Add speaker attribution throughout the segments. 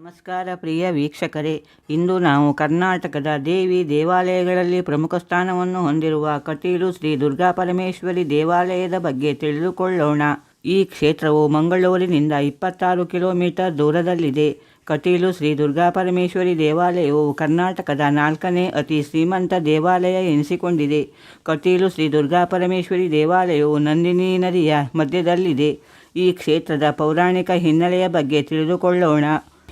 Speaker 1: ನಮಸ್ಕಾರ ಪ್ರಿಯ ವೀಕ್ಷಕರೇ. ಇಂದು ನಾವು ಕರ್ನಾಟಕದ ದೇವಿ ದೇವಾಲಯಗಳಲ್ಲಿ ಪ್ರಮುಖ ಸ್ಥಾನವನ್ನು ಹೊಂದಿರುವ ಕಟೀಲು ಶ್ರೀ ದುರ್ಗಾ ಪರಮೇಶ್ವರಿ ದೇವಾಲಯದ ಬಗ್ಗೆ ತಿಳಿದುಕೊಳ್ಳೋಣ. ಈ ಕ್ಷೇತ್ರವು ಮಂಗಳೂರಿನಿಂದ ಇಪ್ಪತ್ತಾರು ಕಿಲೋಮೀಟರ್ ದೂರದಲ್ಲಿದೆ. ಕಟೀಲು ಶ್ರೀ ದುರ್ಗಾ ಪರಮೇಶ್ವರಿ ದೇವಾಲಯವು ಕರ್ನಾಟಕದ ನಾಲ್ಕನೇ ಅತಿ ಶ್ರೀಮಂತ ದೇವಾಲಯ ಎನಿಸಿಕೊಂಡಿದೆ. ಕಟೀಲು ಶ್ರೀ ದುರ್ಗಾ ಪರಮೇಶ್ವರಿ ದೇವಾಲಯವು ನಂದಿನಿ ನದಿಯ ಮಧ್ಯದಲ್ಲಿದೆ. ಈ ಕ್ಷೇತ್ರದ ಪೌರಾಣಿಕ ಹಿನ್ನೆಲೆಯ ಬಗ್ಗೆ ತಿಳಿದುಕೊಳ್ಳೋಣ.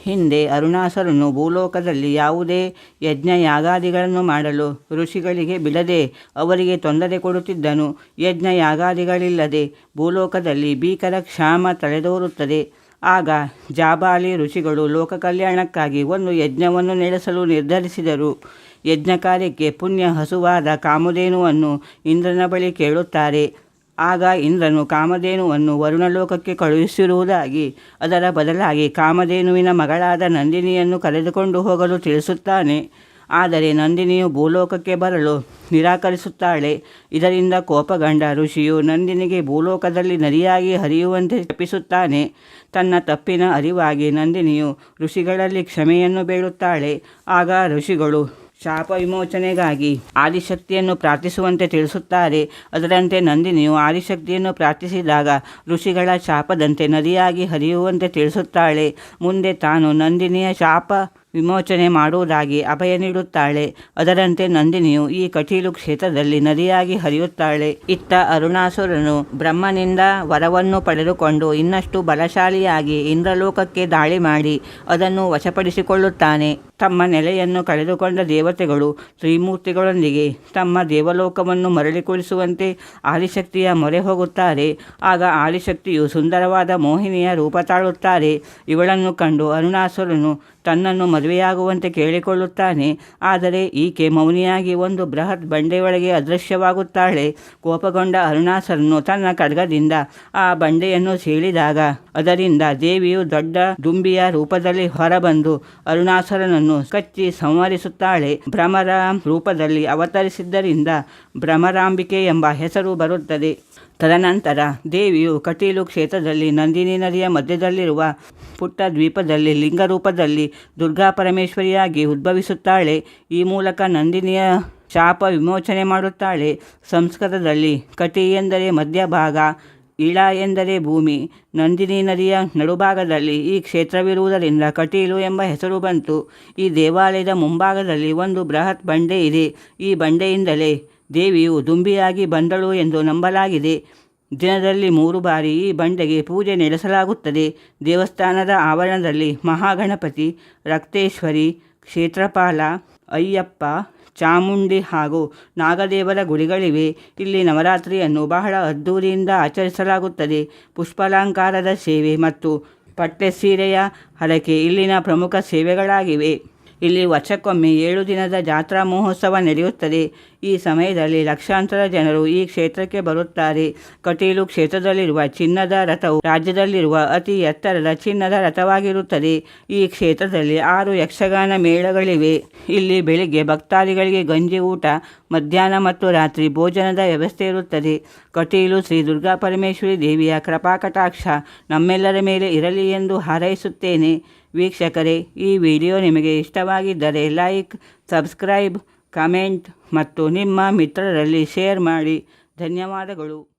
Speaker 1: ಹಿಂದೆ ಅರುಣಾಸರನ್ನು ಭೂಲೋಕದಲ್ಲಿ ಯಾವುದೇ ಯಜ್ಞ ಯಾಗಾದಿಗಳನ್ನು ಮಾಡಲು ಋಷಿಗಳಿಗೆ ಬಿಡದೆ ಅವರಿಗೆ ತೊಂದರೆ ಕೊಡುತ್ತಿದ್ದನು. ಯಜ್ಞ ಯಾಗಾದಿಗಳಿಲ್ಲದೆ ಭೂಲೋಕದಲ್ಲಿ ಭೀಕರ ಕ್ಷಾಮ ತಲೆದೋರುತ್ತದೆ. ಆಗ ಜಾಬಾಲಿ ಋಷಿಗಳು ಲೋಕ ಕಲ್ಯಾಣಕ್ಕಾಗಿ ಒಂದು ಯಜ್ಞವನ್ನು ನಡೆಸಲು ನಿರ್ಧರಿಸಿದರು. ಯಜ್ಞ ಕಾರ್ಯಕ್ಕೆ ಪುಣ್ಯ ಹಸುವಾದ ಕಾಮಧೇನುವನ್ನು ಇಂದ್ರನ ಬಳಿ ಕೇಳುತ್ತಾರೆ. ಆಗ ಇಂದ್ರನು ಕಾಮಧೇನುವನ್ನು ವರುಣಲೋಕಕ್ಕೆ ಕಳುಹಿಸಿರುವುದಾಗಿ, ಅದರ ಬದಲಾಗಿ ಕಾಮಧೇನುವಿನ ಮಗಳಾದ ನಂದಿನಿಯನ್ನು ಕರೆದುಕೊಂಡು ಹೋಗಲು ತಿಳಿಸುತ್ತಾನೆ. ಆದರೆ ನಂದಿನಿಯು ಭೂಲೋಕಕ್ಕೆ ಬರಲು ನಿರಾಕರಿಸುತ್ತಾಳೆ. ಇದರಿಂದ ಕೋಪಗೊಂಡ ಋಷಿಯು ನಂದಿನಿಗೆ ಭೂಲೋಕದಲ್ಲಿ ನರಿಯಾಗಿ ಹರಿಯುವಂತೆ ತಪ್ಪಿಸುತ್ತಾನೆ. ತನ್ನ ತಪ್ಪಿನ ಅರಿವಾಗಿ ನಂದಿನಿಯು ಋಷಿಗಳಲ್ಲಿ ಕ್ಷಮೆಯನ್ನು ಬೇಡುತ್ತಾಳೆ. ಆಗ ಋಷಿಗಳು ಶಾಪ ವಿಮೋಚನೆಗಾಗಿ ಆದಿಶಕ್ತಿಯನ್ನು ಪ್ರಾರ್ಥಿಸುವಂತೆ ತಿಳಿಸುತ್ತಾರೆ. ಅದರಂತೆ ನಂದಿನಿಯು ಆದಿಶಕ್ತಿಯನ್ನು ಪ್ರಾರ್ಥಿಸಿದಾಗ ಋಷಿಗಳ ಶಾಪದಂತೆ ನದಿಯಾಗಿ ಹರಿಯುವಂತೆ ತಿಳಿಸುತ್ತಾಳೆ. ಮುಂದೆ ತಾನು ನಂದಿನಿಯ ಶಾಪ ವಿಮೋಚನೆ ಮಾಡುವುದಾಗಿ ಅಭಯ ನೀಡುತ್ತಾಳೆ. ಅದರಂತೆ ನಂದಿನಿಯು ಈ ಕಟೀಲು ಕ್ಷೇತ್ರದಲ್ಲಿ ನದಿಯಾಗಿ ಹರಿಯುತ್ತಾಳೆ. ಇತ್ತ ಅರುಣಾಸುರನು ಬ್ರಹ್ಮನಿಂದ ವರವನ್ನು ಪಡೆದುಕೊಂಡು ಇನ್ನಷ್ಟು ಬಲಶಾಲಿಯಾಗಿ ಇಂದ್ರಲೋಕಕ್ಕೆ ದಾಳಿ ಮಾಡಿ ಅದನ್ನು ವಶಪಡಿಸಿಕೊಳ್ಳುತ್ತಾನೆ. ತಮ್ಮ ನೆಲೆಯನ್ನು ಕಳೆದುಕೊಂಡ ದೇವತೆಗಳು ತ್ರಿಮೂರ್ತಿಗಳೊಂದಿಗೆ ತಮ್ಮ ದೇವಲೋಕವನ್ನು ಮರಳಿಕೊಳಿಸುವಂತೆ ಆದಿಶಕ್ತಿಯ ಮೊರೆ ಹೋಗುತ್ತಾರೆ. ಆಗ ಆದಿಶಕ್ತಿಯು ಸುಂದರವಾದ ಮೋಹಿನಿಯ ರೂಪ ತಾಳುತ್ತಾರೆ. ಇವಳನ್ನು ಕಂಡು ಅರುಣಾಸುರನು ತನ್ನನ್ನು ಮದುವೆಯಾಗುವಂತೆ ಕೇಳಿಕೊಳ್ಳುತ್ತಾನೆ. ಆದರೆ ಈಕೆ ಮೌನಿಯಾಗಿ ಒಂದು ಬೃಹತ್ ಬಂಡೆಯೊಳಗೆ ಅದೃಶ್ಯವಾಗುತ್ತಾಳೆ. ಕೋಪಗೊಂಡ ಅರುಣಾಸರನು ತನ್ನ ಖಡ್ಗದಿಂದ ಆ ಬಂಡೆಯನ್ನು ಸೀಳಿದಾಗ ಅದರಿಂದ ದೇವಿಯು ದೊಡ್ಡ ದುಂಬಿಯ ರೂಪದಲ್ಲಿ ಹೊರಬಂದು ಅರುಣಾಸುರನನ್ನು ಕಚ್ಚಿ ಸಂವರಿಸುತ್ತಾಳೆ ಭ್ರಮರ ರೂಪದಲ್ಲಿ ಅವತರಿಸಿದ್ದರಿಂದ ಭ್ರಮರಾಂಬಿಕೆ ಎಂಬ ಹೆಸರು ಬರುತ್ತದೆ. ತದನಂತರ ದೇವಿಯು ಕಟೀಲು ಕ್ಷೇತ್ರದಲ್ಲಿ ನಂದಿನಿ ನದಿಯ ಮಧ್ಯದಲ್ಲಿರುವ ಪುಟ್ಟ ದ್ವೀಪದಲ್ಲಿ ಲಿಂಗರೂಪದಲ್ಲಿ ದುರ್ಗಾ ಪರಮೇಶ್ವರಿಯಾಗಿ ಉದ್ಭವಿಸುತ್ತಾಳೆ. ಈ ಮೂಲಕ ನಂದಿನಿಯ ಶಾಪ ವಿಮೋಚನೆ ಮಾಡುತ್ತಾಳೆ. ಸಂಸ್ಕೃತದಲ್ಲಿ ಕಟಿ ಎಂದರೆ ಮಧ್ಯಭಾಗ. ಇಳ ಎಂದರೆ ಭೂಮಿ. ನಂದಿನಿ ನದಿಯ ನಡುಭಾಗದಲ್ಲಿ ಈ ಕ್ಷೇತ್ರವಿರುವುದರಿಂದ ಕಟೀಲು ಎಂಬ ಹೆಸರು ಬಂತು. ಈ ದೇವಾಲಯದ ಮುಂಭಾಗದಲ್ಲಿ ಒಂದು ಬೃಹತ್ ಬಂಡೆ ಇದೆ. ಈ ಬಂಡೆಯಿಂದಲೇ ದೇವಿಯು ದುಂಬಿಯಾಗಿ ಬಂದಳು ಎಂದು ನಂಬಲಾಗಿದೆ. ದಿನದಲ್ಲಿ ಮೂರು ಬಾರಿ ಈ ಬಂಡೆಗೆ ಪೂಜೆ ನಡೆಸಲಾಗುತ್ತದೆ. ದೇವಸ್ಥಾನದ ಆವರಣದಲ್ಲಿ ಮಹಾಗಣಪತಿ, ರಕ್ತೇಶ್ವರಿ, ಕ್ಷೇತ್ರಪಾಲ ಅಯ್ಯಪ್ಪ, ಚಾಮುಂಡಿ ಹಾಗೂ ನಾಗದೇವರ ಗುಡಿಗಳಿವೆ. ಇಲ್ಲಿ ನವರಾತ್ರಿಯನ್ನು ಬಹಳ ಅದ್ದೂರಿಯಿಂದ ಆಚರಿಸಲಾಗುತ್ತದೆ. ಪುಷ್ಪಾಲಂಕಾರದ ಸೇವೆ ಮತ್ತು ಪಟ್ಟೆ ಸೀರೆಯ ಹರಕೆ ಇಲ್ಲಿನ ಪ್ರಮುಖ ಸೇವೆಗಳಾಗಿವೆ. ಇಲ್ಲಿ ವರ್ಷಕ್ಕೊಮ್ಮೆ ಏಳು ದಿನದ ಜಾತ್ರಾ ಮಹೋತ್ಸವ ನಡೆಯುತ್ತದೆ. ಈ ಸಮಯದಲ್ಲಿ ಲಕ್ಷಾಂತರ ಜನರು ಈ ಕ್ಷೇತ್ರಕ್ಕೆ ಬರುತ್ತಾರೆ. ಕಟೀಲು ಕ್ಷೇತ್ರದಲ್ಲಿರುವ ಚಿನ್ನದ ರಥವು ರಾಜ್ಯದಲ್ಲಿರುವ ಅತಿ ಎತ್ತರದ ಚಿನ್ನದ ರಥವಾಗಿರುತ್ತದೆ. ಈ ಕ್ಷೇತ್ರದಲ್ಲಿ ಆರು ಯಕ್ಷಗಾನ ಮೇಳಗಳಿವೆ. ಇಲ್ಲಿ ಬೆಳಿಗ್ಗೆ ಭಕ್ತಾದಿಗಳಿಗೆ ಗಂಜಿ ಊಟ, ಮಧ್ಯಾಹ್ನ ಮತ್ತು ರಾತ್ರಿ ಭೋಜನದ ವ್ಯವಸ್ಥೆ ಇರುತ್ತದೆ. ಕಟೀಲು ಶ್ರೀ ದುರ್ಗಾ ಪರಮೇಶ್ವರಿ ದೇವಿಯ ಕೃಪಾಕಟಾಕ್ಷ ನಮ್ಮೆಲ್ಲರ ಮೇಲೆ ಇರಲಿ ಎಂದು ಹಾರೈಸುತ್ತೇನೆ. ವೀಕ್ಷಕರೇ ಈ ವಿಡಿಯೋ ನಿಮಗೆ ಇಷ್ಟವಾಗಿದ್ದರೆ ಲೈಕ್ ಸಬ್ಸ್ಕ್ರೈಬ್ ಕಮೆಂಟ್ ಮತ್ತು ನಿಮ್ಮ ಮಿತ್ರರಲ್ಲಿ ಶೇರ್ ಮಾಡಿ. ಧನ್ಯವಾದಗಳು.